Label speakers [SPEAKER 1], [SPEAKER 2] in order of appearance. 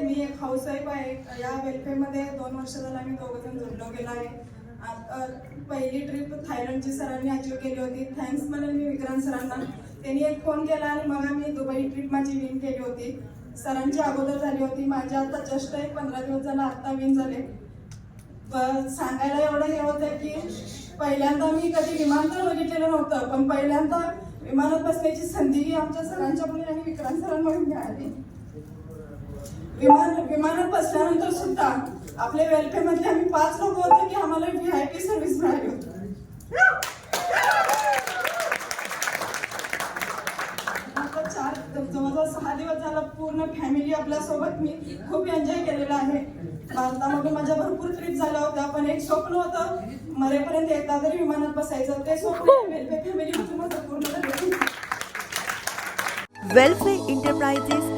[SPEAKER 1] मी एक house housewife आहे. या वेलफेअरमध्ये दोन वर्ष झालं आम्ही दोघं जण जोडलो गेलो आहे आता पहिली ट्रिप थायलंडची सरांनी अचीव केली होती. थँक्स म्हणून मी विक्रांत सरांना त्यांनी एक फोन केला आणि मग आम्ही दुबई ट्रिप माझी विन केली होती. सरांची अगोदर झाली होती. माझी आता जस्ट एक पंधरा दिवस झाला आत्ता विन झाले. सांगायला एवढं हे होतं की पहिल्यांदा मी कधी विमानतळ बघितलेलं नव्हतं. पण पहिल्यांदा विमानात बसण्याची संधी आमच्या सरांच्या मुली आणि विक्रांत सरांमुळे मिळाली. विमान विमानात बसल्यानंतर सुद्धा आपल्या वेलफेअर मधले आम्ही पाच लोक होते की आम्हाला व्ही आय पी सर्व्हिस मिळाली होती. जवळजवळ सहा दिवस झाला पूर्ण फॅमिली आपल्यासोबत. मी खूप एन्जॉय केलेला आहे. भारतामध्ये माझ्या भरपूर ट्रिप झाल्या होत्या पण एक स्वप्न होतं मरेपर्यंत एकदा तरी विमानात बसायचं. ते स्वप्न रेल्वे फॅमिली माझं पूर्ण झालं.
[SPEAKER 2] Welfare enterprises